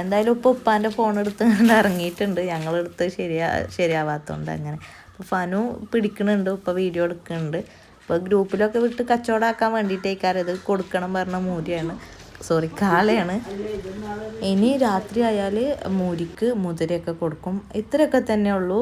എന്തായാലും ഇപ്പോൾ ഉപ്പാന്റെ ഫോൺ എടുത്ത് കണ്ട് ഇറങ്ങിയിട്ടുണ്ട്. ഞങ്ങളെടുത്ത് ശരിയാ ശരിയാവാത്തതുകൊണ്ട് അങ്ങനെ. അപ്പോൾ ഫനു പിടിക്കണുണ്ട് ഇപ്പോൾ വീഡിയോ എടുക്കുന്നുണ്ട് ഇപ്പോൾ ഗ്രൂപ്പിലൊക്കെ വിട്ട് കച്ചവടമാക്കാൻ വേണ്ടിയിട്ടേക്കാരം ഇത് കൊടുക്കണം പറഞ്ഞ മൂരിയാണ്. സോറി കാളയാണ്. ഇനി രാത്രി ആയാൽ മൂരിക്ക് മുതിരയൊക്കെ കൊടുക്കും. ഇത്രയൊക്കെ തന്നെ ഉള്ളൂ.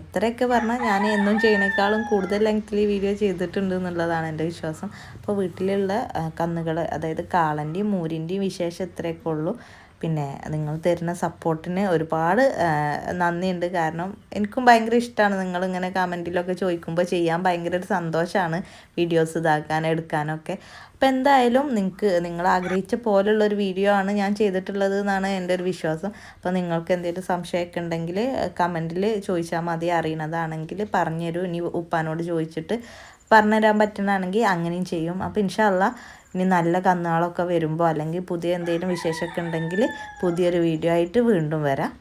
ഇത്രയൊക്കെ പറഞ്ഞാൽ ഞാൻ എന്നും ചെയ്യണേക്കാളും കൂടുതൽ ലെങ്ത്തിൽ വീഡിയോ ചെയ്തിട്ടുണ്ട് എന്നുള്ളതാണ് എന്റെ വിശ്വാസം. അപ്പോൾ വീട്ടിലുള്ള കന്നുകൾ അതായത് കാളന്റെയും മൂരിന്റെയും വിശേഷം ഇത്രയൊക്കെ ഉള്ളൂ. പിന്നെ നിങ്ങൾ തരുന്ന സപ്പോർട്ടിന് ഒരുപാട് നന്ദിയുണ്ട്. കാരണം എനിക്കും ഭയങ്കര ഇഷ്ടമാണ് നിങ്ങളിങ്ങനെ കമന്റിലൊക്കെ ചോദിക്കുമ്പോൾ ചെയ്യാൻ ഭയങ്കര ഒരു സന്തോഷമാണ് വീഡിയോസ് ഇതാക്കാൻ എടുക്കാനൊക്കെ. അപ്പോൾ എന്തായാലും നിങ്ങൾക്ക് നിങ്ങൾ ആഗ്രഹിച്ച പോലുള്ള ഒരു വീഡിയോ ആണ് ഞാൻ ചെയ്തിട്ടുള്ളത് എന്നാണ് എന്റെ ഒരു വിശ്വാസം. അപ്പോൾ നിങ്ങൾക്ക് എന്തെങ്കിലും സംശയമൊക്കെ ഉണ്ടെങ്കിൽ കമന്റിൽ ചോദിച്ചാൽ മതി. അറിയണതാണെങ്കിൽ പറഞ്ഞുതരൂ. ഇനി ഉപ്പാനോട് ചോദിച്ചിട്ട് പറഞ്ഞുതരാൻ പറ്റുന്നതാണെങ്കിൽ അങ്ങനെയും ചെയ്യും. അപ്പോൾ ഇൻഷാല്ല ഇനി നല്ല കന്നുകളൊക്കെ വരുമ്പോൾ അല്ലെങ്കിൽ പുതിയ എന്തെങ്കിലും വിശേഷമൊക്കെ ഉണ്ടെങ്കിൽ പുതിയൊരു വീഡിയോ ആയിട്ട് വീണ്ടും വരാം.